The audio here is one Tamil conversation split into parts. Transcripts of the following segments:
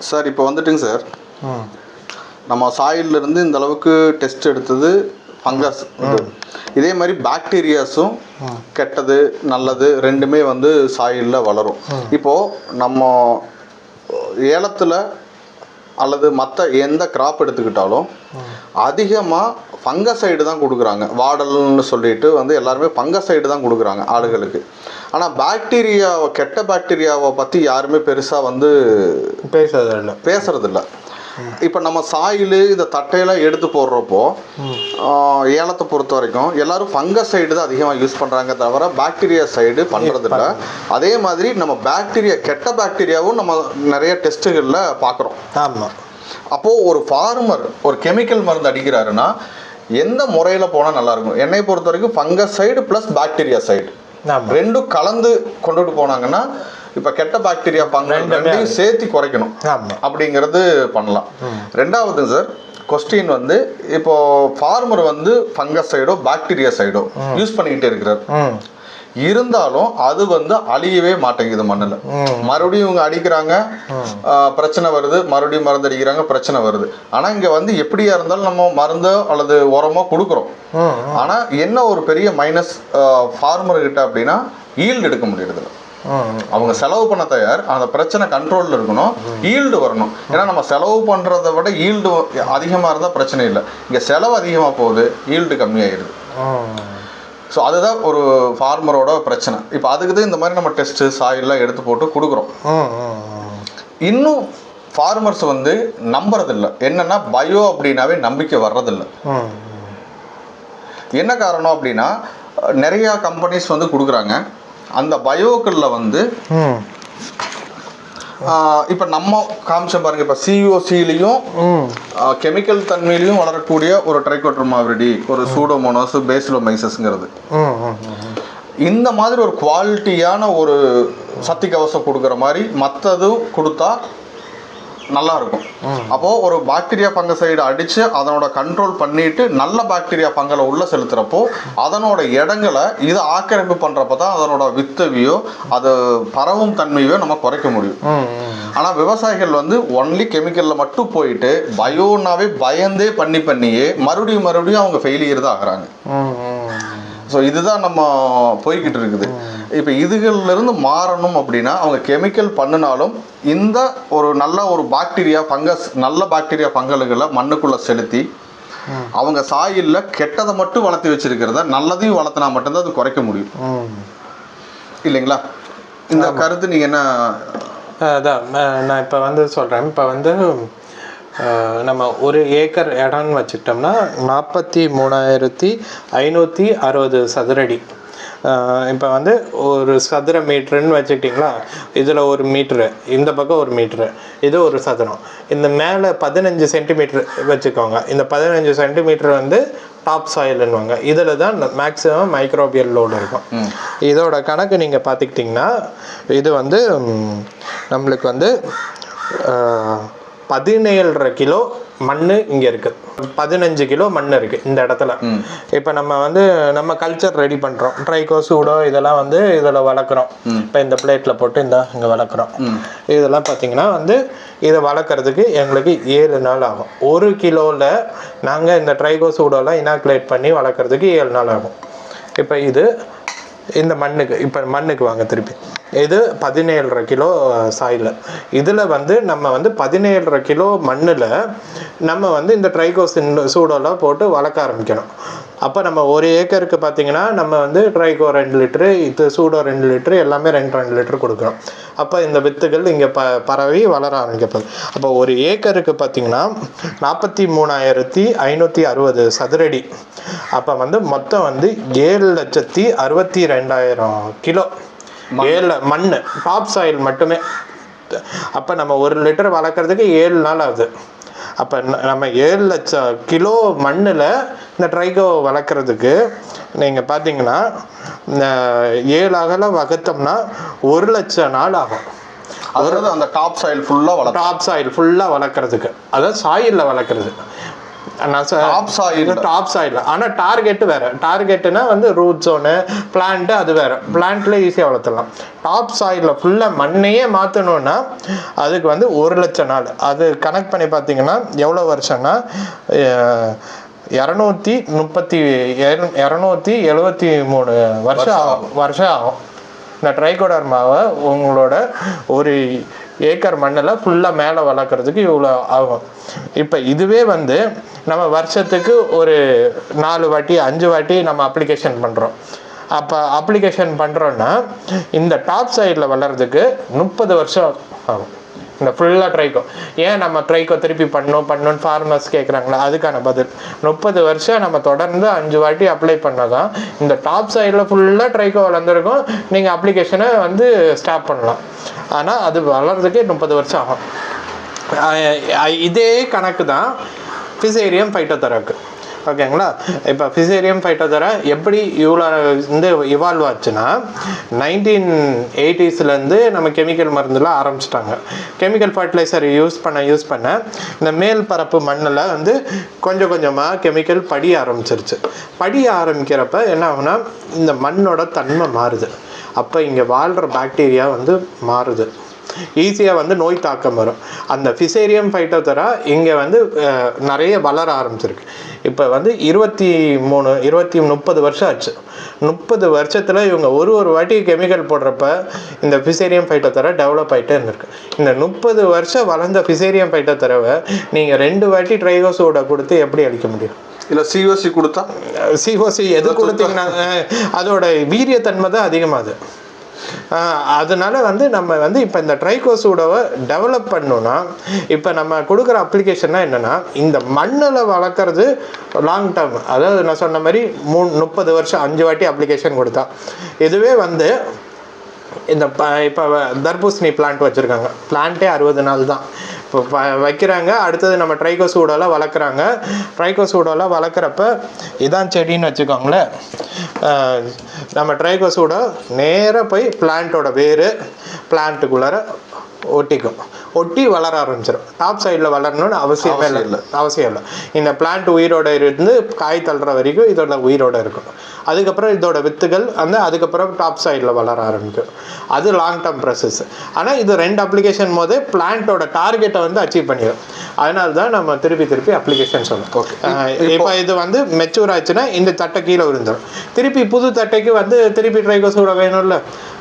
சார் இப்போ வந்துட்டுங்க சார். நம்ம சாயில்ல இருந்து இந்த அளவுக்கு டெஸ்ட் எடுத்தது ஃபங்கஸ் இதே மாதிரி பாக்டீரியாஸும் கெட்டது நல்லது ரெண்டுமே வந்து சாயிலில் வளரும். இப்போது நம்ம ஏலத்தில் அல்லது மற்ற எந்த கிராப் எடுத்துக்கிட்டாலும் அதிகமாக ஃபங்கசைடு தான் கொடுக்குறாங்க. வாடல்னு சொல்லிட்டு வந்து எல்லாருமே ஃபங்கசைடு தான் கொடுக்குறாங்க ஆளுகளுக்கு ஆனால் பாக்டீரியாவை கெட்ட பாக்டீரியாவை பற்றி யாருமே பெருசாக வந்து பேசுறது இல்லை பேசுறதில்ல. இப்போ நம்ம சாயில் இந்த தட்டையெல்லாம் எடுத்து போடுறப்போ ஏலத்தை பொறுத்த வரைக்கும் எல்லாரும் ஃபங்கஸ் சைடு தான் அதிகமாக யூஸ் பண்ணுறாங்க தவிர பாக்டீரியா சைடு பண்ணுறதில்ல அதே மாதிரி நம்ம பாக்டீரியா கெட்ட பாக்டீரியாவும் நம்ம நிறைய டெஸ்ட்டுகளில் பார்க்குறோம் ஆமாம் அப்போது ஒரு ஃபார்மர் ஒரு கெமிக்கல் மருந்து அடிக்கிறாருன்னா எந்த முறையில் போனால் நல்லாயிருக்கும் என்னை பொறுத்த வரைக்கும் fungus side plus bacteria side ரெண்டும் கலந்து கொண்டுட்டு போனாங்கன்னா இப்போ கெட்ட பாக்டீரியா பங்கு ரெண்டையும் சேர்த்து குறைக்கணும். அப்படிங்கிறது பண்ணலாம். ரெண்டாவது சார் கொஸ்டின் வந்து இப்போ ஃபார்மர் வந்து ஃபங்கஸ் சைடோ பாக்டீரியா சைடோ யூஸ் பண்ணிக்கிட்டே இருக்கிறார். இருந்தாலும் அது வந்து அழியவே மாட்டேங்குது மண்ணில். மறுபடியும் இவங்க அடிக்கிறாங்க பிரச்சனை வருது மறுபடியும் மருந்து அடிக்கிறாங்க பிரச்சனை வருது. ஆனால் இங்கே வந்து எப்படியா இருந்தாலும் நம்ம மருந்தோ அல்லது உரமோ கொடுக்குறோம். ஆனால் என்ன ஒரு பெரிய மைனஸ் ஃபார்மர் கிட்ட அப்படின்னா ஈல்டு எடுக்க முடியறதில்ல. அவங்க செலவு பண்ண தயார் அந்த பிரச்சனை கண்ட்ரோலில் இருக்கணும் ஈல்டு வரணும். ஏன்னா நம்ம செலவு பண்ணுறதை விட ஈல்டு அதிகமாக இருந்தால் பிரச்சனை இல்லை. இங்கே செலவு அதிகமாக போகுது ஈல்டு கம்மியாயிருது ஸோ அதுதான் ஒரு ஃபார்மரோட பிரச்சனை. இப்போ அதுக்கு தான் இந்த மாதிரி நம்ம டெஸ்ட்டு சாயில்லாம் எடுத்து போட்டு கொடுக்குறோம். இன்னும் ஃபார்மர்ஸ் வந்து நம்புறதில்ல. என்னன்னா பயோ அப்படின்னாவே நம்பிக்கை வர்றதில்ல. என்ன காரணம் அப்படின்னா நிறையா கம்பெனிஸ் வந்து கொடுக்குறாங்க. அந்த பயோக்களில் வந்து இப்போ நம்ம காமிச்ச பாருங்க இப்போ சிஓசிலையும் கெமிக்கல் தன்மையிலையும் வளரக்கூடிய ஒரு ட்ரைகோட்ரமாவிரிடி ஒரு சூடோமோனோஸ் பேசிலோமைசஸ்ங்கிறது இந்த மாதிரி ஒரு குவாலிட்டியான ஒரு சக்தி கவசம் கொடுக்குற மாதிரி மற்றதும் கொடுத்தா நல்லா இருக்கும் அப்போ ஒரு பாக்டீரியா பங்கசைடு அடிச்சு அதனோட கண்ட்ரோல் பண்ணிட்டு நல்ல பாக்டீரியா பங்கலை உள்ள செலுத்துறப்போ அதனோட இடங்களை இது ஆக்கிரமிப்பு பண்றப்ப தான் அதனோட வித்தவியோ அது பரவும் தன்மையோ நம்ம குறைக்க முடியும். ஆனா விவசாயிகள் வந்து ஒன்லி கெமிக்கல்ல மட்டும் போயிட்டு பயோனாவே பயந்தே பண்ணி பண்ணியே மறுபடியும் மறுபடியும் அவங்க ஃபெயிலியர் தான் ஆகுறாங்க. ஸோ இதுதான் நம்ம போய்கிட்டு இருக்குது. இப்போ இதுகள்ல இருந்து மாறணும் அப்படின்னா அவங்க கெமிக்கல் பண்ணினாலும் இந்த ஒரு நல்ல ஒரு பாக்டீரியா ஃபங்கஸ் நல்ல பாக்டீரியா பங்கல்களை மண்ணுக்குள்ள செலுத்தி அவங்க சாயில்ல கெட்டதை மட்டும் வளர்த்தி வச்சிருக்கிறத நல்லதையும் வளர்த்தினா மட்டும்தான் அது குறைக்க முடியும். இல்லைங்களா? இந்த கருத்து நீங்க என்ன அதான் நான் இப்போ வந்து சொல்கிறேன் இப்போ வந்து நம்ம ஒரு ஏக்கர் இடம்னு வச்சுக்கிட்டோம்னா நாற்பத்தி மூணாயிரத்தி ஐநூற்றி அறுபது சதுரடி. இப்போ வந்து ஒரு சதுர மீட்டருன்னு வச்சுக்கிட்டிங்களா? இதில் ஒரு மீட்ரு இந்த பக்கம் ஒரு மீட்ரு இது ஒரு சதுரம். இந்த மேலே பதினஞ்சு சென்டிமீட்ரு வச்சுக்கோங்க. இந்த பதினஞ்சு சென்டிமீட்டர் வந்து டாப் சாயில்னுவாங்க இதில் தான் மேக்ஸிமம் மைக்ரோபியல் லோடு இருக்கும். இதோட கணக்கு நீங்கள் பார்த்துக்கிட்டிங்கன்னா இது வந்து நம்மளுக்கு வந்து பதினேழரை கிலோ மண் இங்கே இருக்குது பதினஞ்சு கிலோ மண் இருக்குது இந்த இடத்துல. இப்போ நம்ம வந்து நம்ம கல்ச்சர் ரெடி பண்ணுறோம் ட்ரைகோ சூடோ இதெல்லாம் வந்து இதில் வளர்க்குறோம். இப்போ இந்த பிளேட்டில் போட்டு இந்த இங்கே வளர்க்குறோம். இதெல்லாம் பார்த்தீங்கன்னா வந்து இதை வளர்க்குறதுக்கு எங்களுக்கு ஏழு நாள் ஆகும். ஒரு கிலோவில் நாங்கள் இந்த ட்ரைகோ சூடோலாம் இனாக்குலேட் பண்ணி வளர்க்குறதுக்கு ஏழு நாள் ஆகும். இப்போ இது இந்த மண்ணுக்கு இப்போ மண்ணுக்கு வாங்க திருப்பி. இது பதினேழரை கிலோ சாயில் இதில் வந்து நம்ம வந்து பதினேழரை கிலோ மண்ணில் நம்ம வந்து இந்த ட்ரைகோசின் சூடோலாம் போட்டு வளர்க்க ஆரம்பிக்கணும். அப்போ நம்ம ஒரு ஏக்கருக்கு பார்த்தீங்கன்னா நம்ம வந்து ட்ரைகோ ரெண்டு லிட்ரு இது சூடோ ரெண்டு லிட்ரு எல்லாமே ரெண்டு ரெண்டு லிட்டர் கொடுக்குறோம் அப்போ இந்த வித்துகள் இங்கே ப பரவி வளர ஆரம்பிக்கப்படுது அப்போ ஒரு ஏக்கருக்கு பார்த்தீங்கன்னா நாற்பத்தி மூணாயிரத்தி ஐநூற்றி அறுபது சதுரடி. அப்போ வந்து மொத்தம் வந்து ஏழு லட்சத்தி அறுபத்தி ரெண்டாயிரம் கிலோ. ஏழு மண் டாப் சாயில் மட்டுமே. அப்போ நம்ம ஒரு லிட்டர் வளர்க்குறதுக்கு ஏழு நாள் ஆகுது. அப்போ நம்ம ஏழு லட்சம் கிலோ மண்ணில் இந்த ட்ரைகோ வளர்க்குறதுக்கு நீங்கள் பார்த்தீங்கன்னா ஏழு அகலம் வகுத்தோம்னா ஒரு லட்சம் நாள் ஆகும். அதாவது அந்த டாப் சாயில் ஃபுல்லாக டாப் சாயில் ஃபுல்லாக வளர்க்குறதுக்கு. அதாவது சாயிலில் வளர்க்குறது. Top soil. டாப் சாயில் ஆனால் டார்கெட் வேற. டார்கெட்னா வந்து ரூட் ஜோனு பிளான்ட் அது வேற. பிளான்ட்ல ஈஸியாக வளர்த்துடலாம். டாப் சாயிலில் ஃபுல்லாக மண்ணையே மாற்றணும்னா அதுக்கு வந்து ஒரு லட்சம் நாள். அது கனெக்ட் பண்ணி பார்த்தீங்கன்னா எவ்வளோ வருஷம்னா இரநூத்தி முப்பத்தி இரநூத்தி எழுபத்தி மூணு வருஷம் ஆகும். வருஷம் ஆகும். இந்த ட்ரைகோடர்மாவை உங்களோட ஒரு ஏக்கர் மண்ணில் ஃபுல்லாக மேலே வளர்க்குறதுக்கு இவ்வளோ ஆகும். இப்போ இதுவே வந்து நம்ம வருஷத்துக்கு ஒரு நாலு வாட்டி அஞ்சு வாட்டி நம்ம அப்ளிகேஷன் பண்ணுறோம் அப்போ அப்ளிகேஷன் பண்ணுறோன்னா இந்த டாப் சைடில் வளர்கிறதுக்கு முப்பது வருஷம் ஆகும். இந்த ஃபுல்லாக ட்ரைக்கோ ஏன் நம்ம ட்ரைக்கோ திருப்பி பண்ணணும் பண்ணணும்னு ஃபார்மர்ஸ் கேட்குறாங்களா அதுக்கான பதில். முப்பது வருஷம் நம்ம தொடர்ந்து அஞ்சு வாட்டி அப்ளை பண்ணால் இந்த டாப் சைடில் ஃபுல்லாக ட்ரைக்கோ வளர்ந்துருக்கும். நீங்கள் அப்ளிகேஷனை வந்து ஸ்டாப் பண்ணலாம். ஆனால் அது வளர்றதுக்கே முப்பது வருஷம் ஆகும். இதே கணக்கு தான் ஃபிசேரியம் ஃபைட்டோதராக்கு ஓகேங்களா இப்போ ஃபிசேரியம் ஃபைட்டோதரா எப்படி இவ்வளோ வந்து இவால்வ் ஆச்சுன்னா நைன்டீன் எயிட்டிஸ்லேருந்து நம்ம கெமிக்கல் மருந்துலாம் ஆரம்பிச்சிட்டாங்க. கெமிக்கல் ஃபர்டிலைசர் யூஸ் பண்ண யூஸ் பண்ண இந்த மேல் பரப்பு மண்ணில் வந்து கொஞ்சம் கொஞ்சமாக கெமிக்கல் படிய ஆரம்பிச்சிருச்சு. படிய ஆரம்பிக்கிறப்ப என்ன ஆகுனா இந்த மண்ணோட தன்மை மாறுது. அப்போ இங்கே வாழ்கிற பாக்டீரியா வந்து மாறுது. ஈஸியாக வந்து நோய் தாக்கம் வரும். அந்த ஃபிசேரியம் ஃபைட்டோதரா இங்கே வந்து நிறைய வளர ஆரம்பிச்சிருக்கு. இப்போ வந்து இருபத்தி மூணு இருபத்தி முப்பது வருஷம் ஆச்சு. முப்பது வருஷத்தில் இவங்க ஒரு ஒரு வாட்டி கெமிக்கல் போடுறப்ப இந்த ஃபிசேரியம் ஃபைட்டோதரா டெவலப் ஆகிட்டே இருந்திருக்கு. இந்த முப்பது வருஷம் வளர்ந்த ஃபிசேரியம் ஃபைட்டோதராவை நீங்கள் ரெண்டு வாட்டி ட்ரைகோசோட கொடுத்து எப்படி அழிக்க முடியும்? இல்ல சிஓசி கொடுத்தா? சிஓசி எது கொடுத்தீங்கன்னா அதோட வீரியத்தன்மை தான் அதிகமாகுது. அதனால வந்து நம்ம வந்து இப்போ இந்த ட்ரைகோசூடவை டெவலப் பண்ணோம்னா இப்போ நம்ம கொடுக்குற அப்ளிகேஷன்னா என்னென்னா இந்த மண்ணில் வளர்க்குறது லாங் டேர்ம் அதாவது நான் சொன்ன மாதிரி மூணு முப்பது வருஷம் அஞ்சு வாட்டி அப்ளிகேஷன் கொடுத்தா. இதுவே வந்து இந்த இப்போ தர்பூசணி பிளான்ட் வச்சுருக்காங்க. பிளான்ட்டே அறுபது நாள் தான். வைக்கிறாங்க. அடுத்தது நம்ம ட்ரைகோசூடெல்லாம் வளர்க்குறாங்க. ட்ரைகோசூடெல்லாம் வளர்க்குறப்ப இதான் செடின்னு வச்சுக்கோங்களேன். நம்ம ட்ரைகோசூட நேராக போய் பிளான்ட்டோட வேர் பிளான்ட்டுக்குள்ளார ஒட்டிக்கும். ஒட்டி வளர ஆரம்பிச்சிடும் டாப் சைடில் வளரணும்னு அவசியமே இல்லை. அவசியம் இல்லை. இந்த பிளான்ட் உயிரோட இருந்து காய் தள்ளுற வரைக்கும் இதோட உயிரோட இருக்கும். அதுக்கப்புறம் இதோட வித்துகள் வந்து அதுக்கப்புறம் டாப் சைடில் வளர ஆரம்பிக்கும். அது லாங் டேர்ம் ப்ராசஸ் ஆனால் இது ரெண்டு அப்ளிகேஷன் போதே பிளான்ட்டோட டார்கெட்டை வந்து அச்சீவ் பண்ணிடும் அதனால தான் நம்ம திருப்பி திருப்பி அப்ளிகேஷன் சொல்லணும். இப்போ இது வந்து மெச்சூர் ஆச்சுன்னா இந்த தட்டை கீழே விழுந்துடும் திருப்பி புது தட்டைக்கு வந்து திருப்பி ட்ரைகோசூட வேணும்ல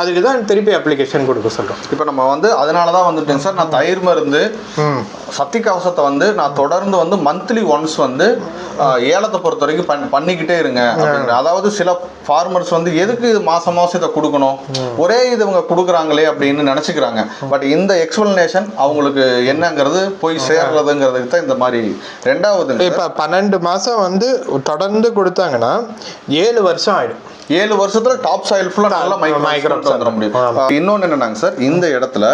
அதுக்கு தான் திருப்பி அப்ளிகேஷன் கொடுக்க சொல்கிறோம் இப்போ நம்ம வந்து அதனால தான் வந்துட்டேங்க சார். நான் தயிர் மருந்து சக்தி கவசத்தை வந்து நான் தொடர்ந்து வந்து மந்த்லி ஒன்ஸ் வந்து ஏலத்தை பொறுத்த வரைக்கும் பண் பண்ணிக்கிட்டே இருங்க அப்படிங்கிற அதாவது சில ஃபார்மர்ஸ் வந்து எதுக்கு இது மாசம் மாசம் இதை கொடுக்கணும்? ஒரே இது இவங்க கொடுக்குறாங்களே அப்படின்னு நினச்சிக்கிறாங்க. பட் இந்த எக்ஸ்பிளனேஷன் அவங்களுக்கு என்னங்கிறது போய் சேர்றதுங்கிறதுக்கு தான் இந்த மாதிரி ரெண்டாவது இப்போ பன்னெண்டு மாதம் வந்து தொடர்ந்து கொடுத்தாங்கன்னா ஏழு வருஷம் ஆயிடும். ஏழு வருஷத்துல டாப் சாயில் ஃபுல்லா நல்லா Micro மைக்ரோ வந்துட முடியும். இன்னொன்னு என்னன்னாங்க சார் இந்த இடத்துல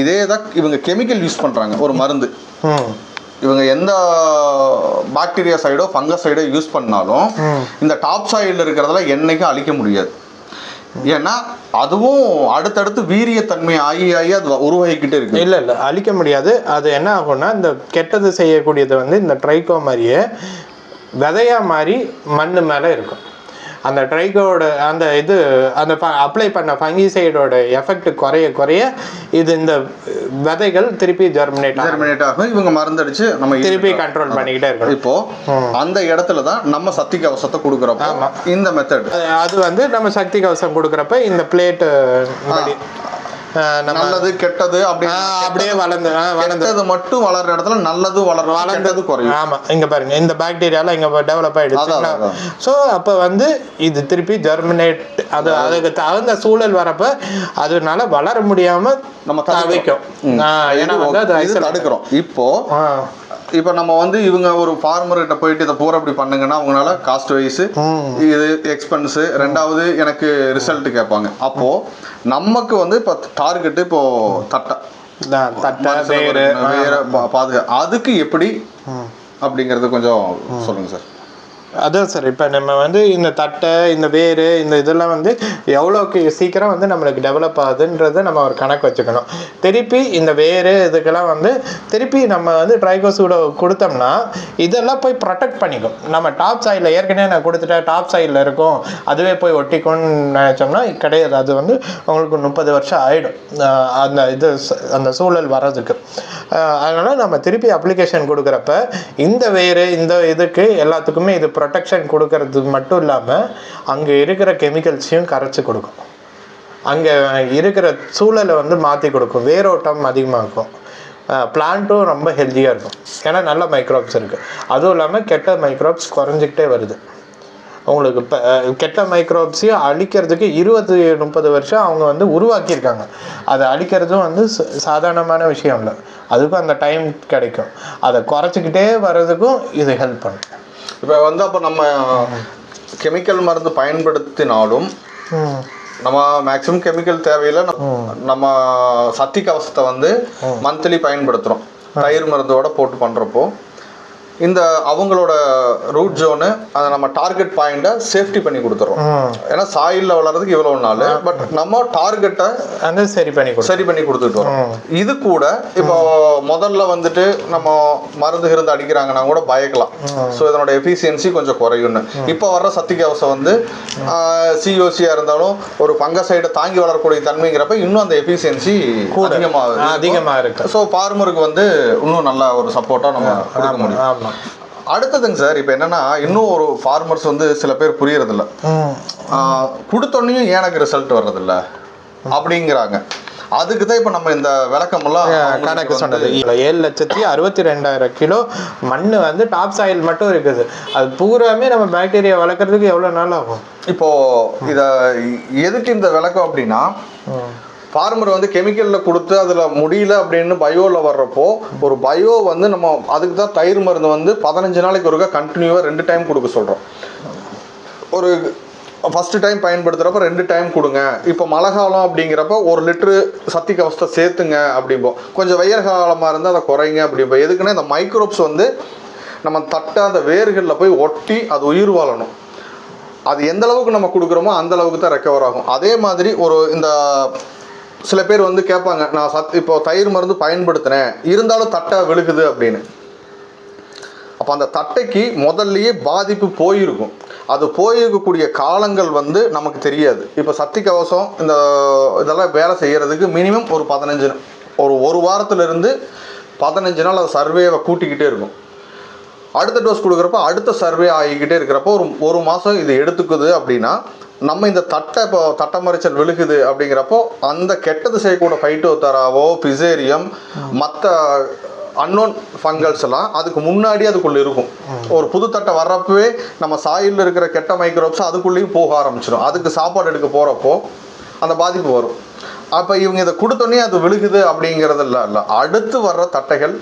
இதே தான் இவங்க கெமிக்கல் யூஸ் பண்றாங்க ஒரு மருந்து. இவங்க எந்த பாக்டீரியா சைடோ ஃபங்கஸ் சைடோ யூஸ் பண்ணாலும் இந்த டாப் சாயில் இருக்கிறதுல என்னைக்கும் அழிக்க முடியாது. ஏன்னா அதுவும் அடுத்தடுத்து வீரியத்தன்மை ஆகி ஆகி அது உருவாகிக்கிட்டே இருக்கு இல்லை இல்லை அழிக்க முடியாது. அது என்ன ஆகும்னா இந்த கெட்டது செய்யக்கூடியது வந்து இந்த ட்ரைகோ மாதிரியே விதையா மாதிரி மண் மேலே இருக்கும். அந்த ட்ரைகோட அந்த இது அந்த அப்ளை பண்ண ஃபங்கிசைடோட எஃபெக்ட் குறைய குறைய இது இந்த விதைகள் திருப்பி ஜெர்மினேட் ஜெர்மினேட் ஆகும். இவங்க மருந்தடிச்சு நம்ம திருப்பி கண்ட்ரோல் பண்ணிக்கிட்டே இருக்கணும். இப்போ அந்த இடத்துல தான் நம்ம சக்தி கவசத்தை கொடுக்குறப்போ இந்த மெத்தட் அது- வந்து நம்ம சக்தி கவசம் கொடுக்குறப்ப இந்த பிளேட்டு நல்லது கெட்டது அப்படியே வளர்ந்து ஆ, வளர்ந்து. கெட்டது மட்டும் வளர்ற இடத்துல நல்லது வளரும் வளர்ந்தது குறையும். ஆமா இங்க பாருங்க இந்த பாக்டீரியாலாம் இங்க டெவலப் ஆயிடுச்சு. ஸோ அப்ப வந்து இது திருப்பி ஜெர்மினேட் அது அதுக்கு தகுந்த சூழல் வரப்ப அதனால வளர முடியாம நம்ம தவிக்கும். ஏன்னா வந்து அது தடுக்கிறோம். இப்போ இப்போ நம்ம வந்து இவங்க ஒரு ஃபார்மர் கிட்ட போயிட்டு இதை பூரா இப்படி பண்ணுங்கன்னா அவங்களால காஸ்ட் வைஸ். இது எக்ஸ்பென்ஸ் ரெண்டாவது எனக்கு ரிசல்ட் கேட்பாங்க. அப்போ நமக்கு வந்து இப்போ டார்கெட் இப்போ தட்டை. பாதுகா அதுக்கு எப்படி. அப்படிங்கறது கொஞ்சம் சொல்லுங்க சார். அதான் சார் இப்போ நம்ம வந்து இந்த தட்டை இந்த வேர் இந்த இதெல்லாம் வந்து எவ்வளோக்கு சீக்கிரம் வந்து நம்மளுக்கு டெவலப் ஆகுதுன்றதை நம்ம ஒரு கணக்கு வச்சுக்கணும். திருப்பி இந்த வேர் இதுக்கெல்லாம் வந்து திருப்பி நம்ம வந்து ட்ரைகோசூட கொடுத்தோம்னா இதெல்லாம் போய் ப்ரொடெக்ட் பண்ணிக்கும். நம்ம டாப் சைடில் ஏற்கனவே நான் கொடுத்துட்டேன் டாப் சைடில் இருக்கும். அதுவே போய் ஒட்டிக்கும்னு நினச்சோம்னா கிடையாது. அது வந்து உங்களுக்கு முப்பது வருஷம் ஆகிடும் அந்த இது அந்த சூழல் வர்றதுக்கு. அதனால் நம்ம திருப்பி அப்ளிகேஷன் கொடுக்குறப்ப இந்த வேறு இந்த இதுக்கு எல்லாத்துக்குமே இது ப்ரொடெக்ஷன் கொடுக்கறதுக்கு மட்டும் இல்லாமல் அங்கே இருக்கிற கெமிக்கல்ஸையும் கரைச்சி கொடுக்கும். அங்கே இருக்கிற சூழலை வந்து மாற்றி கொடுக்கும். வேரோட்டம் அதிகமாகும். பிளான்ட்டும் ரொம்ப ஹெல்த்தியாக இருக்கும். ஏன்னா நல்ல மைக்ரோப்ஸ் இருக்குது அதுவும் இல்லாமல் கெட்ட மைக்ரோப்ஸ் குறைஞ்சிக்கிட்டே வருது. உங்களுக்கு இப்போ கெட்ட மைக்ரோப்ஸையும் அழிக்கிறதுக்கு இருபது முப்பது வருஷம் அவங்க வந்து உருவாக்கியிருக்காங்க. அதை அழிக்கிறதும் வந்து ச- சாதாரணமான விஷயம் இல்லை. அதுக்கும் அந்த டைம் கிடைக்கும். அதை குறைச்சிக்கிட்டே வர்றதுக்கும் இது ஹெல்ப் பண்ணும். இப்போ வந்து அப்போ நம்ம கெமிக்கல் மருந்து பயன்படுத்தினாலும் நம்ம மேக்ஸிமம் கெமிக்கல் தேவையில்லை. நம்ம- நம்ம சத்தி கவசத்தை வந்து மந்த்லி பயன்படுத்துகிறோம் தயிர் மருந்தோட போட்டு பண்ணுறப்போ இந்த அவங்களோட ரூட் ஜோனு அதை நம்ம டார்கெட் பாயிண்ட்டை சேஃப்டி பண்ணி கொடுத்துறோம். ஏன்னா சாயிலில் வளர்றதுக்கு இவ்வளோ நாள். பட் நம்ம டார்கெட்டை அந்த சரி பண்ணி சரி பண்ணி கொடுத்துட்டு வரோம். இது கூட இப்போ முதல்ல வந்துட்டு நம்ம மருந்து கிருந்து அடிக்கிறாங்கன்னா கூட பயக்கலாம். ஸோ இதனோட எஃபிஷியன்சி கொஞ்சம் குறையும்னு. இப்போ வர்ற சக்தி கவசம் வந்து சிஓசியாக இருந்தாலும் ஒரு பங்கசைடை தாங்கி வளரக்கூடிய தன்மைங்கிறப்ப இன்னும் அந்த எஃபிஷியன்சி அதிகமாக அதிகமாக இருக்கு. ஸோ ஃபார்மருக்கு வந்து இன்னும் நல்ல ஒரு சப்போர்ட்டாக நம்ம கொடுக்க முடியும். ஆமாம் அடுத்ததுங்க சார் இப்போ என்னன்னா இன்னும் ஒரு ஃபார்மர்ஸ் வந்து சில பேர் புரியறதில்ல. கொடுத்தோன்னையும் எனக்கு ரிசல்ட் வர்றதில்ல? அப்படிங்கிறாங்க. அதுக்கு தான் இப்போ நம்ம இந்த விளக்கமெல்லாம் கணக்கு சொன்னது. ஏழு லட்சத்தி அறுபத்தி ரெண்டாயிரம் கிலோ மண் வந்து டாப் சாயில் மட்டும் இருக்குது. அது பூராமே நம்ம பாக்டீரியா வளர்க்குறதுக்கு எவ்வளோ நாள் ஆகும்? இப்போ இத எதுக்கு இந்த விளக்கம் அப்படின்னா ஃபார்மர் வந்து கெமிக்கலில் கொடுத்து அதில் முடியல அப்படின்னு பயோவில் வர்றப்போ ஒரு பயோ வந்து நம்ம அதுக்கு தான் தயிர் மருந்து வந்து பதினஞ்சு நாளைக்கு ஒருக்கா கண்டினியூவாக ரெண்டு டைம் கொடுக்க சொல்கிறோம் ஒரு ஃபஸ்ட்டு டைம் பயன்படுத்துகிறப்ப ரெண்டு டைம் கொடுங்க. இப்போ மழை காலம் அப்படிங்கிறப்ப ஒரு லிட்ரு சத்தி கவசத்தை சேர்த்துங்க அப்படிம்போம் கொஞ்சம் வெயில் காலமாக இருந்தால் அதை குறைங்க அப்படிம்போம் எதுக்குன்னா இந்த மைக்ரோப்ஸ் வந்து நம்ம தட்டை அந்த வேர்களில் போய் ஒட்டி அது உயிர் வாழணும். அது எந்த அளவுக்கு நம்ம கொடுக்குறோமோ அந்த அளவுக்கு தான் ரெக்கவர் ஆகும். அதே மாதிரி ஒரு இந்த சில பேர் வந்து கேட்பாங்க நான் சத் இப்போ தயிர் மருந்து பயன்படுத்தினேன் இருந்தாலும் தட்டை விழுகுது அப்படின்னு. அப்போ அந்த தட்டைக்கு முதல்லையே பாதிப்பு போயிருக்கும். அது போயிருக்கக்கூடிய காலங்கள் வந்து நமக்கு தெரியாது. இப்போ சக்தி கவசம் இந்த இதெல்லாம் வேலை செய்கிறதுக்கு மினிமம் ஒரு பதினஞ்சு ஒரு ஒரு வாரத்துலேருந்து பதினஞ்சு நாள் அது சர்வேவை கூட்டிக்கிட்டே இருக்கும். அடுத்த டோஸ் கொடுக்குறப்ப அடுத்த சர்வே ஆகிக்கிட்டே இருக்கிறப்போ ஒரு ஒரு மாதம் இது எடுத்துக்குது அப்படின்னா நம்ம இந்த தட்டை இப்போ தட்டை விழுகுது அப்படிங்கிறப்போ அந்த கெட்டது செய்யக்கூடிய ஃபைட்டோதராவோ பிசேரியம் மற்ற அன்னோன் ஃபங்கல்ஸ் எல்லாம் அதுக்கு முன்னாடி அதுக்குள்ளே இருக்கும். ஒரு புது தட்டை வர்றப்பவே நம்ம சாயில் இருக்கிற கெட்ட மைக்ரோப்ஸ் அதுக்குள்ளேயும் போக ஆரம்பிச்சிடும் அதுக்கு சாப்பாடு எடுக்க போகிறப்போ அந்த பாதிப்பு வரும். அப்போ இவங்க இதை கொடுத்தோன்னே அது விழுகுது அப்படிங்கிறது இல்லை இல்லை அடுத்து வர்ற தட்டைகள்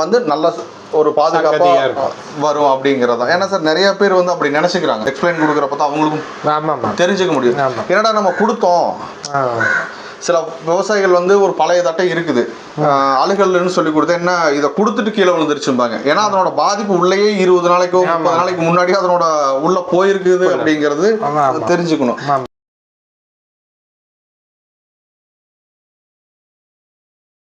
வந்து நல்ல ஒரு பாதுகாப்பாக. வரும் அப்படிங்கிறது ஏன்னா சார் நிறைய பேர் வந்து அப்படி நினைச்சுக்கிறாங்க. எக்ஸ்பிளைன் கொடுக்குறப்ப தான் அவங்களுக்கும் தெரிஞ்சுக்க முடியும். என்னடா நம்ம கொடுத்தோம்? சில விவசாயிகள் வந்து ஒரு பழைய தட்டை இருக்குது. அழுகல்னு சொல்லி கொடுத்து என்ன இதை கொடுத்துட்டு கீழே விழுந்துருச்சும்பாங்க. ஏன்னா அதனோட பாதிப்பு உள்ளேயே இருபது நாளைக்கோ முப்பது நாளைக்கு முன்னாடியே அதனோட உள்ள போயிருக்குது அப்படிங்கிறது. தெரிஞ்சுக்கணும்.